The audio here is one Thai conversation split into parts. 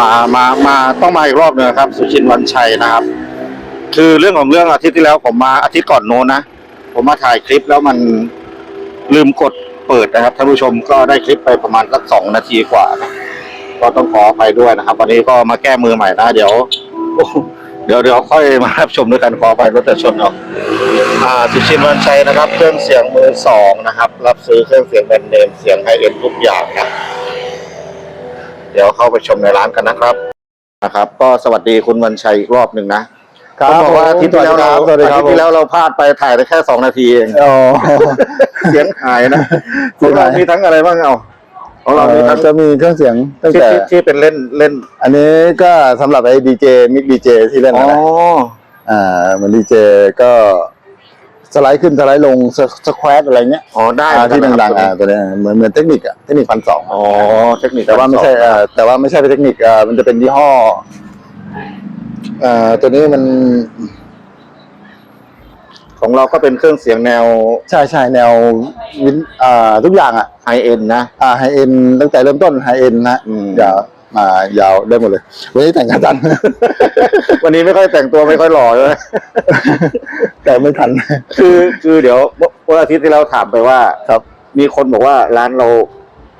มามามาต้องมาอีกรอบหนึงครับ สุชินวันชัยนะครับ คือเรื่องของเรื่องอาทิตย์ที่แล้วผมมาอาทิตย์ก่อนโน้นนะผมมาถ่ายคลิปแล้วมันลืมกดเปิดนะครับท่านผู้ชมก็ได้คลิปไปประมาณสักสองนาทีกว่านะก็ต้องขออภัยด้วยนะครับ วันนี้ก็มาแก้มือใหม่นะเดี๋ยว เดี๋ยวเดี๋ยวค่อยมารับชมด้วยกันขออภัยรถแต่ชนเอาอ่าสุชินวันชัยนะครับ เครื่องเสียงมือสองนะครับ รับซื้อเครื่องเสียงแบรนด์เนมเสียงไฮเอ็นทุกอย่างนะ เดี๋ยวเข้าไปชมในร้านกันนะครับนะครับ ก็สวัสดีคุณวันชัยอีกรอบหนึ่งนะเขาบอกว่าอาทิตย์ที่แล้วเราสวัสดีคอารัทิบตย์ที่แล้วเราพลาดไปถ่ายได้แค่สองนาทีเองอ๋อเสียงหายนะเสีของยงเราหาย มีทั้งอะไรบ้างเอาของเรามีทั้งจะมีเครื่องเสียงตั้งที่แต่ ที่ที่เป็นเล่นเล่นอันนี้ก็สำหรับไอ้ดีเจมิกดีเจที่เล่นอ๋อนะอ่าเหมือนดีเจก็ สไลด์ขึ้นสไลด์ลงสสแควร์อะไรเงี้ยอ๋อได้อ่าที่เหมือนกันดังๆคอ่ารับตัวเนี้ยเหมือนเหมือนเทคนิคอะเทคนิคพันสองอ๋อเทคนิคแต่ว่าไม่ใช่อ่าแต่ว่าไม่ใช่เป็นเทคนิคอ่ามันจะเป็นยี่ห้ออ่าตัวนี้มัน ของเราก็เป็นเครื่องเสียงแนวใช่ใช่แนววินอ่าทุกอย่างอะไฮเอ็นนะ อ่าไฮเอ็นตั้งแต่เริ่มต้นไฮเอ็นนะอืมยาว มายาวได้หมดเลย วันนี้แต่งกระจัน วันนี้ไม่ค่อยแต่งตัวไม่ค่อยหล่อเลยแต่ไม่ทัน คือคือเดี๋ยววันอาทิตย์ที่เราถามไปว่าครับ มีคนบอกว่าร้านเรา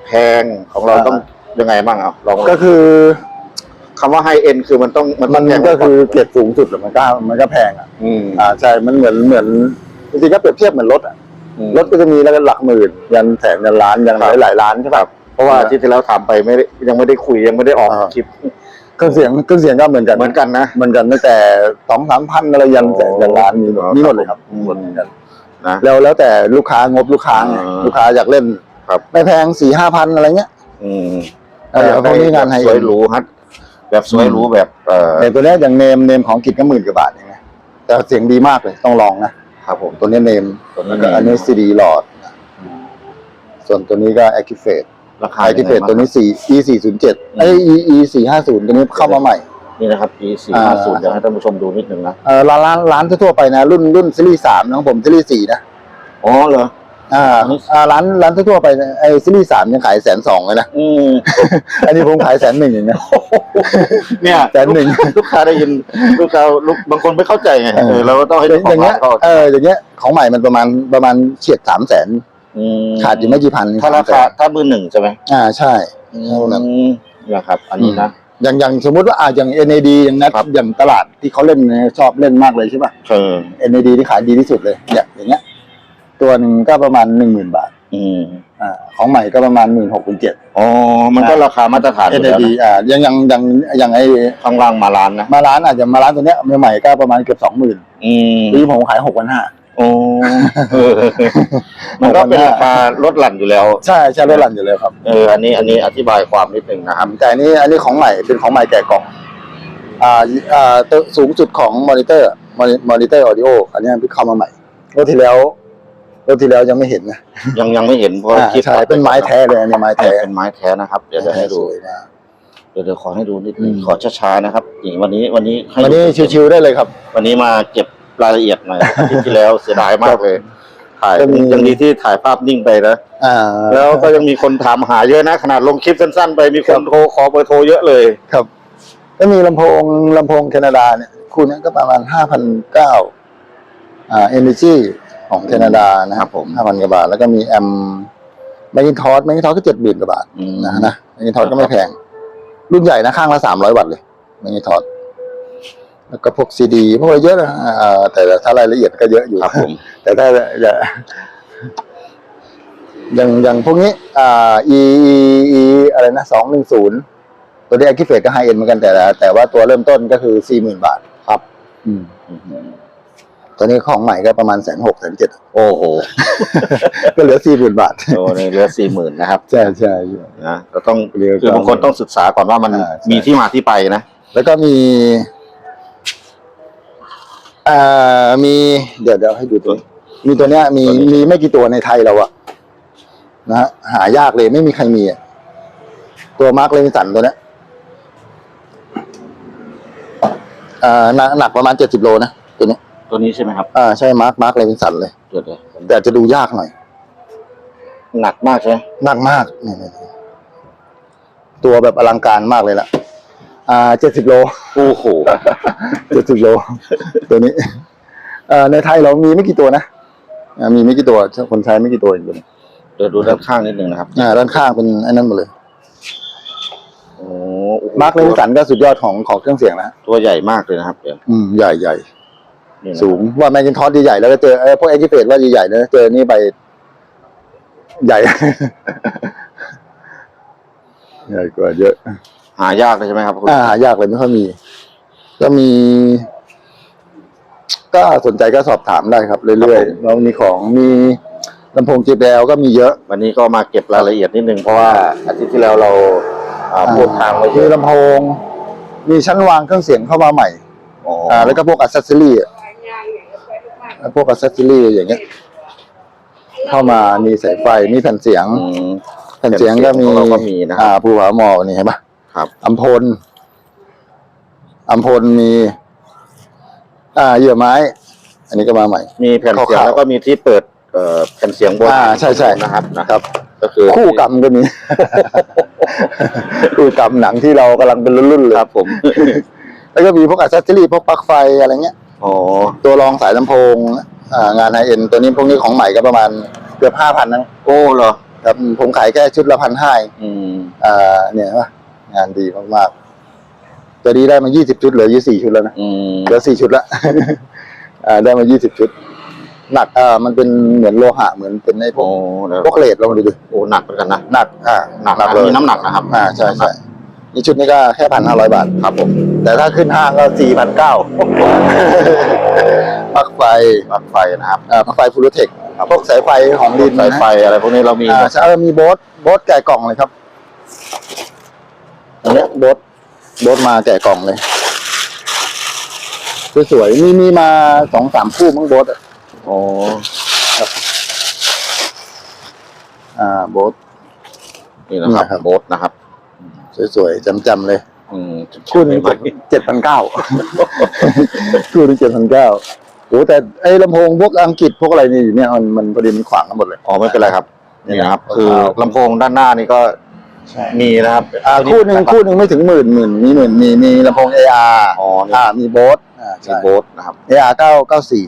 แพงของเราอ่าต้องยังไงบ้างเอาลองก็คือคำว่าไฮเอ็นคือมันต้องมันมัต้อนงแพงก็คือเกรดสูงสุดอะมันก็มันก็แพงอะอืมอ่าใช่มันเหมือนเหมือนจริงๆก็เปรียบเทียบเหมือนรถอะอืมรถก็จะมีแล้วก็หลักหมื่นยันแสนยันล้านยันหลายหลายล้านใช่ป่ะเพ ราะว่าอาทิตย์ที่แล้วถามไปไม่ได้ยังไม่ได้คุยยังไม่ได้ออกอ่า คลิป เครื่องเสียงเครื่องเสียงก็เหมือนกันเหมือนกันนะ เหมือนกันตั้งแต่สองสามพันอะไรยันแสนยันล้านมีหมดอ๋อมีหมดเลยครับมีหมดเหมือนกันนะ แล้วแล้วแต่ลูกค้างบลูกค้าไงอ่าลูกค้าอยากเล่นครับ ไม่แพงสี่ห้าพันอะไรเงี้ยอืมเออพวกนี้งานไฮสเอ็วยนหรูฮัทแบบสวยหรูแบบเอ่อแต่ตัวเนี้ยอย่างเนมเนมของกิจก็หมื่นกว่าบาทเองนะแต่เสียงดีมากเลยต้องลองนะครับผม ตัวเนี้ยเนมตัวนี้แล้วก็อันนี้ซีดีหลอดส่วนตัวนี้ก็ Activate ราคา Activate ตัวนี้สี่ E สี่ศูนย์เจ็ดไอ E E สี่ห้าศูนย์ตัวนี้เข้ามาใหม่ นี่นะครับ E สี่อ่าห้าศูนย์อยากให้ท่านผู้ชมดูนิดนึงนะเออร้านร้านร้านทั่วๆไปนะ รุ่นรุ่นซีรีส์สามของผมซีรีส์สี่นะ อ๋อเหรออ่าอันนี้อ่าร้านร้านทั่วๆไปนะไอซีรีส์สามยังขายแสนสองเลยนะอืมอันนี้ผมขายแสนหนึ่งอย่างเงี้ยเนี่ยแสนหนึ่งลูกค้าได้ยินลูกค้าลูกบางคนไม่เข้าใจไงเออเออเราก็ต้องให้อเจ้าของย่างเงี้ร้ายนเขาเอออย่างเงี้ยของใหม่มันประมาณประมาณเฉียดสามแสน มขาดอยู่ไม่กี่พันถ้าราคาถ้ามือหนึ่งใช่ไหมอ่าใช่อืมนะครับ อันนี้นะ อย่างอย่างสมมุติว่าอ่าอย่าง NAD อย่างนัดครับ อย่างตลาดที่เขาเล่นเนี่ยชอบเล่นมากเลยใช่ป่ะ เออ NAD ที่ขายดีที่สุดเลยเนี่ยอย่างเงี้ย ตัวหนึ่งก็ประมาณหนึ่งหมื่นบาทอืมอ่าของใหม่ก็ประมาณหมื่นหกพันเจ็ด อ๋อ มันก็ราคามาตรฐานอยู่แล้ว NAD นะอ่าอย่างอย่างอย่างอย่างไอ้ข้างล่างมาร้านนะ มาร้านอาจจะมาร้านตัวเนี้ยใหม่ๆก็ประมาณเกือบสองหมื่นอืมปีผมขายหกพันห้า โอ้เออมันก็เป็นราคาลดหลั่นอยู่แล้ว ใช่ใช่ลดหลั่นอยู่เลยครับเอออันนี้อันนี้อธิบายความนิดนึงนะครับแต่อันนี้อันนี้ของใหม่เป็นของใหม่แกะกล่องอ่าอ่าตัวสูงสุดของมอนิเตอร์มอนิเตอร์ออดิโออันนี้เพิ่งเข้ามาใหม่รอบที่แล้วรอบที่แล้วยังไม่เห็นนะยังยังไม่เห็นเพราะอ่าคลิปใช่เป็นไม้แท้เลยอันนี้ไม้แท้แท้เป็นไม้แท้นะครับเดี๋ยวจะให้ดูสวยมากเดี๋ยวเดี๋ยวขอให้ดูนิดนึงอืมขอช้าๆนะครับนี่วันนี้วันนี้ให้วันนี้ดูชิวๆได้เลยครับ วันนี้มาเก็บ รายละเอียดหน่อยอาทิตย์ที่แล้วเสียดายมากเลยถ่ายก็มี ยังดีที่ถ่ายภาพนิ่งไปนะอ่าแล้วก็ยังมีคนถามหาเยอะนะ ขนาดลงคลิปสั้นๆ ไปมีคนโทรขอเบอร์โทรเยอะเลย ครับแล้วมีลำโพงลำโพงแคนาดาเนี่ยคู่นี้ก็ประมาณห้าพันเก้าอ่าเอเนจีของแคนาดานะครับผมห้าพันกว่าบาท แล้วก็มีแอมแมกินทอสแมกินทอสก็เจ็ดหมื่นกว่าบาทอืมนะนะแมกินทอสก็ไม่แพง รุ่นใหญ่นะข้างละสามร้อยวัตต์เลยแมกินทอส แล้วก็พวกซีดีพวกอะไรเยอะนะอ่าแต่ถ้ารายละเอียดก็เยอะอยู่ครับผม แต่ถ้าจะอย่างอย่างพวกนี้ อ่า e e e อะไรนะสองหนึ่งศูนย์ตัวนี้ a อคิเฟตก็ไฮเอ็นเหมือนกันแต่ละแต่ว่าตัวเริ่มต้นก็คือสี่หมื่นบาทครับ อืมอืมตัวนี้ของใหม่ก็ประมาณแสนหกแสนเจ็ดโอ้โห ก็เหลือสี่หมื่นบาท โอ้ในเหลือสี่หมื่นนะครับ ใช่ใช่นะก็ต้องเหลือคือบางคนต้องศึกษาก่อนว่ามันอ่าใช่มีที่มาที่ไปนะ แล้วก็มี อ่ามีเดี๋ยวเดี๋ยวให้ดูตัวนี้มีตัวเนี้ยมีตัวนี้ มีไม่กี่ตัวในไทยเราอะนะฮะหายากเลยไม่มีใครมีอะตัวมาร์คเลนสันตัวเนี้ยอ่าหนักหนักประมาณเจ็ดสิบโลนะตัวเนี้ยตัวนี้ใช่ไหมครับอ่าใช่มาร์คมาร์คเลนสันเลยเดี๋ยวเดี๋ยวแต่อาจจะดูยากหน่อย หนักมากใช่ไหมหนักมากนี่นี่นี่ตัวแบบอลังการมากเลยล่ะ อ่าเจ็ดสิบโล โอ้โห เจ็ดสิบโล ตัวนี้เอ่อในไทยเรามีไม่กี่ตัวนะอ่ามีไม่กี่ตัว คนใช้ไม่กี่ตัวเองตัวนี้เดี๋ยวดูด้านข้างนิดนึงนะครับอ่าด้านข้างเป็นไอ้นั่นหมดเลยโอ้โหมาร์คเลนสันก็สุดยอดของของเครื่องเสียงนะตัวใหญ่มากเลยนะครับเดี๋ยวอืมใหญ่ใหญ่นี่นะสูงว่าแมกินทอสใหญ่ๆแล้วก็เจอไอ้พวกเอ็กซ์เฟว่าใหญ่ๆนะเจอนี่ไปใหญ่ใหญ่กว่าเยอะ หายากเลยใช่ไหมครับคุณอ่าหายากเลยไม่ค่อยมี ก็มี ก็สนใจก็สอบถามได้ครับ เรื่อยๆเรามีของมีลำโพง JBL ก็มีเยอะ วันนี้ก็มาเก็บรายละเอียดนิดนึงเพราะว่าอาทิตย์ที่แล้วเราอ่าพูดทางไว้เยมีอะลำโพง มีชั้นวางเครื่องเสียงเข้ามาใหม่ อ๋ออ่า แล้วก็พวกอัซเซอรี่พวกอัซเซอรี่อย่างเงี้ย เข้ามามีสายไฟมีแผ่นเสียง อืม แผ่นเสียงก็มีของเราก็มีนะครับ อ่าภูผาหมอกนี่เห็นปะครับ อัมพล อัมพลมี อ่าเหยื่อไม้ อันนี้ก็มาใหม่ มีแผ่นเสียงขาวๆ แล้วก็มีที่เปิดเอ่อแผ่นเสียงบนอ่าใช่ใช่นะครับนะครับ ก็คือคู่กรรมก็มี คู่กรรมหนังที่เรากำลังเป็นรุ่นๆเลยครับผม แล้วก็มีพวกอัซเซอรี่พวกปลั๊กไฟอะไรเงี้ย อ๋อตัวรองสายลำโพงอ่างานไฮเอ็นตัวนี้พวกนี้ของใหม่ก็ประมาณเกือบห้าพันนะโอ้เหรอครับผมขายแค่ชุดละพันห้าอืม อ่าเนี่ยเห็นปะงานดีมากๆ ตัวนี้ได้มายี่สิบชุดเหลือยี่สี่ชุดแล้วนะอืมเหลือสี่ชุดละ อ่า ได้มายี่สิบชุด หนักอ่ามันเป็นเหมือนโลหะเหมือนเป็นไอ้พวโอ้กเดี๋ยวพวกเลดลองดูดิโอ้หนักเหมือนกันนะหนักอ่าหนักเลยมีน้ำหนักนะครับอ่าใช่ใช่นี่ชุดนี้ก็แค่พันห้าร้อยบาท ครับผมแต่ถ้าขึ้นห้างก็สี่พันเก้าปลั๊กไฟปลั๊กไฟนะครับ อ่าปลั๊กไฟฟูลเทคพวกสายไฟของดินสายไฟอะไรพวกนี้เรามี อ่าใช่มีโบสโบสแกะกล่องเลยครับอันเนี้ยโบส โบสมาแกะกล่องเลยสวยๆมีมีมาสองสามคู่มั้งโบสอะโอ้อ่าโบส นี่นะครับนี่นะครับ โบ๊ทนะครับ สวยๆจำๆเลย อืมคู่หนึงใหม่เจ็ดพันเก้าคู่หนึงเจ็ดพันเก้าโอ้แต่ไอ้ลำโพงพวกอังกฤษพวกอะไรนี่อยู่เนี่ยมันมันประเด็นมันขวางกันหมดเลย อ๋อไม่เป็นไรครับ นี่นะครับนี่นะคือลำโพงด้านหน้านี่ก็ ใช่ มีนะครับอ่าคู่หนึ่งคู่หนึ่งไม่ถึงหมื่นหมื่นมีหมื่นมีมีลำโพง AR อ๋อนี่อ่ามีโบสอ่ามีใช่ โบ๊ทนะครับ AR เก้าเก้าสี่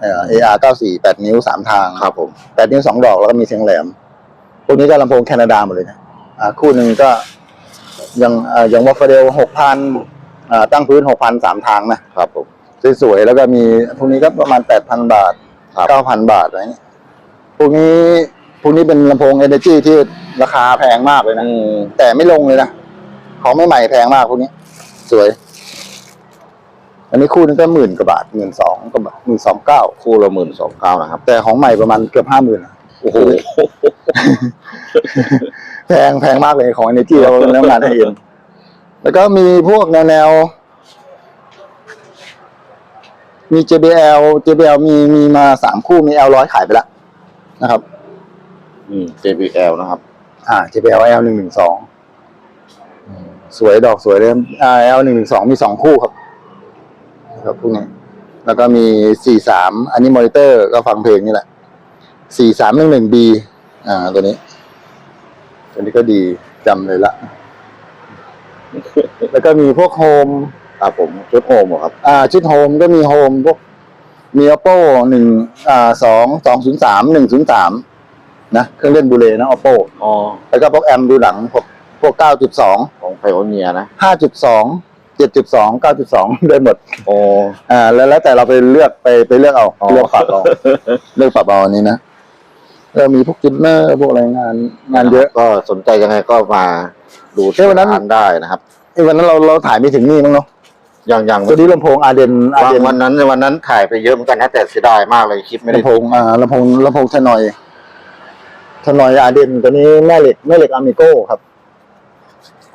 เอ่อ AR เก้าสี่แปดนิ้วสามทาง ครับผมแปดนิ้วสองดอกแล้วก็มีเสียงแหลมพวกนี้ก็ลำโพงแคนาดาหมดเลยนะอ่าคู่หนึ่งก็ยังอ่าอย่างวอฟเดลหกพันอ่าตั้งพื้นหกพันสามทางนะครับผม สวยๆแล้วก็มีพวกนี้ก็ประมาณแปดพันบาท ครับเก้าพันบาทอะไรเงี้ยพวกนี้ พวกนี้เป็นลำโพง Energy ที่ราคาแพงมากเลยนะ อืมแต่ไม่ลงเลยนะ ของไม่ใหม่แพงมากพวกนี้ สวย อันนี้คู่นึงก็หมื่นกว่าบาทหมื่นสองก็หมื่นสองเก้าคู่ละหมื่นสองเก้านะครับ แต่ของใหม่ประมาณเกือบห้าหมื่นโอ้โห แพงแพงมากเลยของ Energy เราแล้วงานให้เองแล้วก็มีพวกแนวแนวมี JBL JBL มีมีมาสามคู่มี L ร้อยขายไปแล้วนะครับ อืม JBL นะครับ อ่า JBL L หนึ่งหนึ่งสองสวยดอกสวยเลยอ่า L หนึ่งหนึ่งสองมีสองคู่ครับครับพวกนี้แล้วก็มีสี่สามอันนี้มอนิเตอร์ก็ฟังเพลงนี่แหละสี่สามหนึ่งหนึ่ง B อ่า ตัวนี้ ตัวนี้ก็ดีจำเลยละ แล้วก็มีพวกโฮมครับผมชุดโฮมเหรอครับ อ่า ชุดโฮมก็มีโฮมพวกมี oppo หนึ่งอ่าสองสองศูนย์สามหนึ่งศูนย์สาม นะเครื่องเล่นบูเลนะ oppo อ๋อแล้วก็พวกแอมดูหนังพวกพวกเก้าจุดสองของไพโอเนียนะห้าจุดสองเจ็ดจุดสองเก้าจุดสองได้หมดโอ้อ่าแล้วแล้วแต่เราไปเลือกไปไปเลือกเอาอ๋อเลือกปรับเอาเลือกปรับเอาอันนี้นะแล้วมีพวกจินเนอร์พวกอะไรงานงานเยอะก็สนใจยังไงก็มาดูเอ้ยวันนั้นร้านได้นะครับไอ้วันนั้นเราเราถ่ายไม่ถึงนี่มั้งเนาะอย่างอย่างตัวนี้ลำโพงอาเดนอาวันเดนวันนั้นวันนั้นถ่ายไปเยอะเหมือนกันนะแต่เสียดายมากเลยคลิปไม่ได้ลำโพงอ่าลำโพงลำโพงทนอย ทนอยอาเดนตัวนี้แม่เหล็กแม่เหล็กอามิโก้ครับ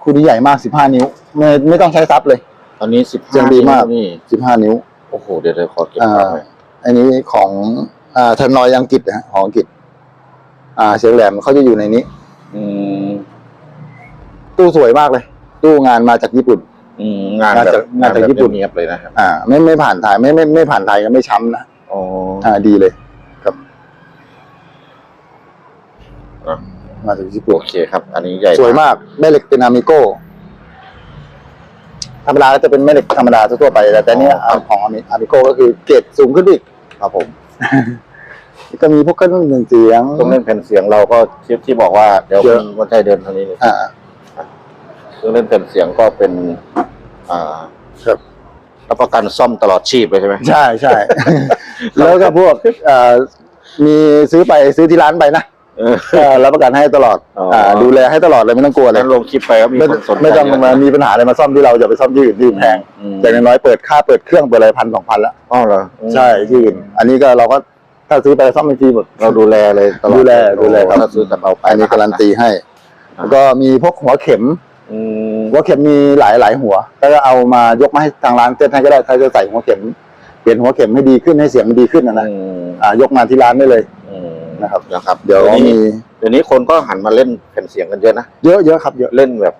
คู่นี้ใหญ่มากสิบห้านิ้ว ไม่ไม่ต้องใช้ซับเลย ตอนนี้สิบเสียงดีมาก นี่สิบห้านิ้ว โอ้โหเดี๋ยวเดี๋ยวขอเก็บอ่า ภาพหน่อยอันนี้ของอ่าทนอยอังกฤษนะฮะของอังกฤษ อ่า เสียงแหลมเขาจะอยู่ในนี้ อืมตู้สวยมากเลย ตู้งานมาจากญี่ปุ่น อืมงานงานแบจากบงานจากญี่ปุ่นเงียบๆเลยนะครับอ่า ไม่ไม่ผ่านถ่ายไม่ไม่ไม่ผ่านไทยก็ไม่ช้ำนะ อ๋ออ่าดีเลย ครับ อะมาจากญี่ปุ่นโอเคครับ อันนี้ใหญ่สวยมากแม่เหล็กเป็นอามิโก้ธรรมดาก็จะเป็นแม่เหล็กธรรมดาทั่วๆไป แต่แต่เนี้ยอ๋อครับของอาริโกก็คือเกรดสูงขึ้นอีกครับผมก็มีพวกเครื่องดนตรีเสียงเครื่องเล่นแผ่นเสียงเราก็ที่ที่บอกว่าเดี๋ยวเยอะคุณวันชัยเดินทางนี้เลยอ่าเครื่องเล่นแผ่นเสียงก็เป็น อ่าครับรับประกันซ่อมตลอดชีพเลยใช่ไหมใช่ใช่แล้วก็พวกเอ่อมีซื้อไปซื้อที่ร้านไปนะ เออก็รับประกันให้ตลอดอ๋ออ่่าดูแลให้ตลอดเลยไม่ต้องกลัวเลยแล้วลงคลิปไปก็มีไม่คนสนใจไม่ต้องเยะมามีปัญหาอะไรมาซ่อมที่เราจะไปซ่อมที่อื่นที่อื่นแพงอืมอย่างน้อยๆเปิดค่าเปิดเครื่องเปิดอะไรพันสองพันละอ๋อเหรอใช่ที่อื่นอันนี้ก็เราก็ถ้าซื้อไปซ่อมเป็นฟรีหมด เราดูแลเลยตลอดดูแลดูแลครับ ถ้าซื้อกับเราไป อันนี้การันตีให้แล้วก็มีพวกหัวเข็ม อืมหัวเข็มมีหลายหลายหัว ก็จะเอามายกมาให้ทางร้านเซ็ตให้ก็ได้ถ้าจะใส่หัวเข็ม เปลี่ยนหัวเข็มให้ดีขึ้นให้เสียงมันดีขึ้นนะนะอืมอ่ายกมาที่ร้านได้เลยอืม นะครับนะครับเดี๋ยวนี้ มีเดี๋ยวนี้คนก็หันมาเล่นแผ่นเสียงกันเยอะนะเยอะเยอะครับเยอะเล่นแบบ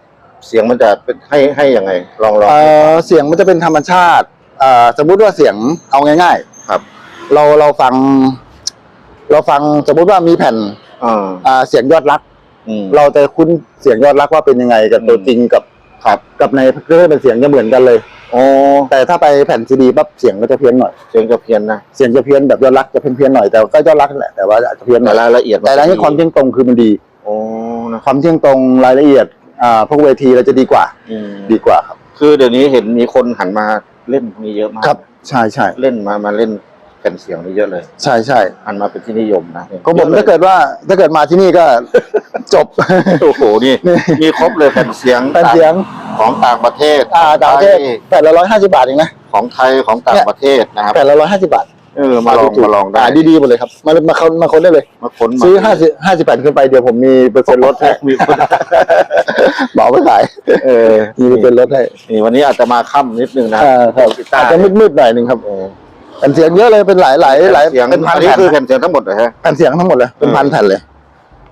เสียงมันจะเป็นให้ให้ยังไง ลองลอง เอ่อเสียงมันจะเป็นธรรมชาติเอ่อสมมุติว่าเสียงเอาง่ายครับๆเราเราฟัง เราฟังสมมุติว่ามีแผ่นอ่าอ่าเสียงยอดรัก อืม เราจะคุ้นเสียงยอดรักว่าเป็นยังไงกับตัวอืม จริงกับ ครับ กับในเครื่องเป็นเสียงจะเหมือนกันเลยโอ้แต่ถ้าไปแผ่นซีดีปั๊บเสียงก็จะเพี้ยนหน่อย เสียงจะเพี้ยนนะ เสียงจะเพี้ยนแบบยอดรักจะเพี้ยนเพี้ยนๆหน่อยแต่ก็ยอดรักนั่นแหละแต่ว่าอาจจะเพี้ยนหน่แต่อยรายละเอียดนแต่จะแล้วนี่ความเที่ยงตรงคือมันดี โอ้นะความเที่ยงตรงรายละเอียดอ่าพวกเวทีเราจะดีกว่า อืมดีกว่าครับ คือเดี๋ยวนี้เห็นมีคนหันมาเล่นพวกนี้เยอะมากครับ ใช่ใช่เล่นมามาเล่นแผ่นเสียงนี่เยอะเลยใช่ใช่หันมาเป็นที่นิยมนะก็ผมถ้าเกิดว่าถ้าเกิดมาที่นี่ก็ จบ โอ้โหนี่นี่มีครบเลยแผ่นเสียงแผ่นเสียงของต่างประเทศอ่าต่างประเทศไทยแผ่นละร้อยห้าสิบาทเองนะของไทยของต่างเนี่ยประเทศนะครับแผ่นละร้อยห้าสิบาทเออมาลองมาลองได้าดีๆหมดเลยครับมามาเขามาค้นได้เลยมาค้นมาซื้อห้าสิบห้าสิบแผ่นขึ้นไปเดี๋ยวผมมีเปอร์เซ็นต์ลดให้มีคนเหมาไปขายเออมีเปอร์เซ็นต์ลดให้นี่วันนี้อาจจะมาค่ำนิดนึงนะอ่าครับกีตาอาจร์จะมืดๆหน่อยหนึ่งครับเออแผ่นเสียงเยอะเลยเป็นหลายหลายหลายเสียงเป็นพันอันนี้แผ่นคือแผ่นเสียงทั้งหมดเหรอฮะแผ่นเสียงทั้งหมดเลยเป็นเออพันแผ่นเลย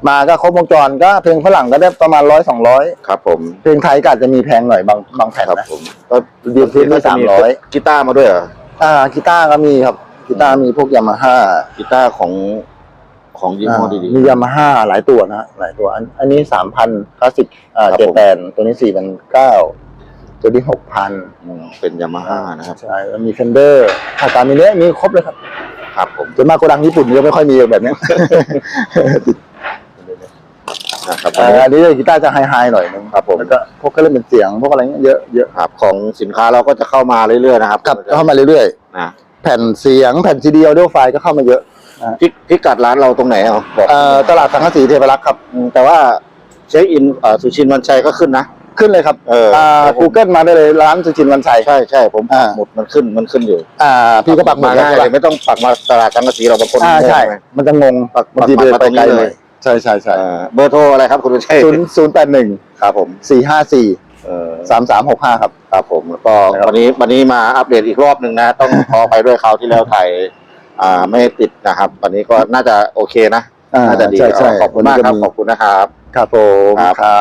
มาก็ครบวงจรก็เพลงฝรั่งก็ได้ประมาณร้อยสองร้อยครับผมเพลงไทยก็อาจจะมีแพงหน่อยบางบางแผ่นครับนะผมก็ดีขึ้นที่สามร้อยกีตาร์มาด้วยเหรออ่ากีตาร์ก็มีครับกีตาร์มีพวกยามาฮ่ากีตาร์ของของยี่ห้อดีมียามาฮ่าหลายตัวนะหลายตัวอันอันนี้สามพันคลาสสิกอ่าครับเจผมแปนตัวนี้สี่พันเก้าตัวนี้หกพันๆอืมเป็นยามาฮ่านะครับใช่แล้วมีเฟนเดอร์ถ้าตามมีเนี้ยมีครบเลยครับ ครับผมส่วนมากโกดังญี่ปุ่นก็ไม่ค่อยมีแบบเนี้ย นะครับอ่าอันนี้กีตาร์จะไฮไฮหน่อยนึงครับผมแล้วก็พวกเครื่องเล่นเป็นเสียงพวกอะไรเงี้ยเยอะเยอะครับของสินค้าเราก็จะเข้ามาเรื่อยๆนะครับกลับเข้ามาเรื่อยนะๆแผ่นเสียงแผ่นซีดีออเดียไฟล์ก็เข้ามาเยอะพิพิกัดร้านเราตรงไหนเอาบอกเอ่อตลาดสังกะสีเทพรักษ์ครับอืมแต่ว่าเช็คอินเอ่อสุชินวันชัยก็ขึ้นนะขึ้นเลยครับเอออ่อ่า Google มาได้เลยร้านสุชินวันชัยใช่ใช่ผมปักอ่าหมุดมันขึ้นมันขึ้นอยู่ อ่า พี่ก็ปักหมุดมาแล้วง่ายใช่เลปะยไม่ต้องปักมาตลาดสังกะสีเราบางคนอ่าใช่งงไหมมันจะงงปักบางทีเดินปักไปมาตรงนี้ไกลหเลน่อยย ใช่ใช่ใช่เอ่อเบอร์โทรอะไรครับคุณวันชัยศูนย์ศูนย์แปดหนึ่งครับผมสี่ห้าสี่เออสามสามหกห้าครับ ครับผมแล้วก็นะครับ วันนี้วันนี้มาอัปเดตอีกรอบหนึ่งนะ ต้อง ขอไปด้วยคราวที่แล้วถ่ายอ่าไม่ติดนะครับ วันนี้ก็น่าจะโอเคนะ อ่าน่าจะดีใช่ใช่ขอบคุณมากครับวันนี้ขอบคุณนะครับ ครับผม ครับครับ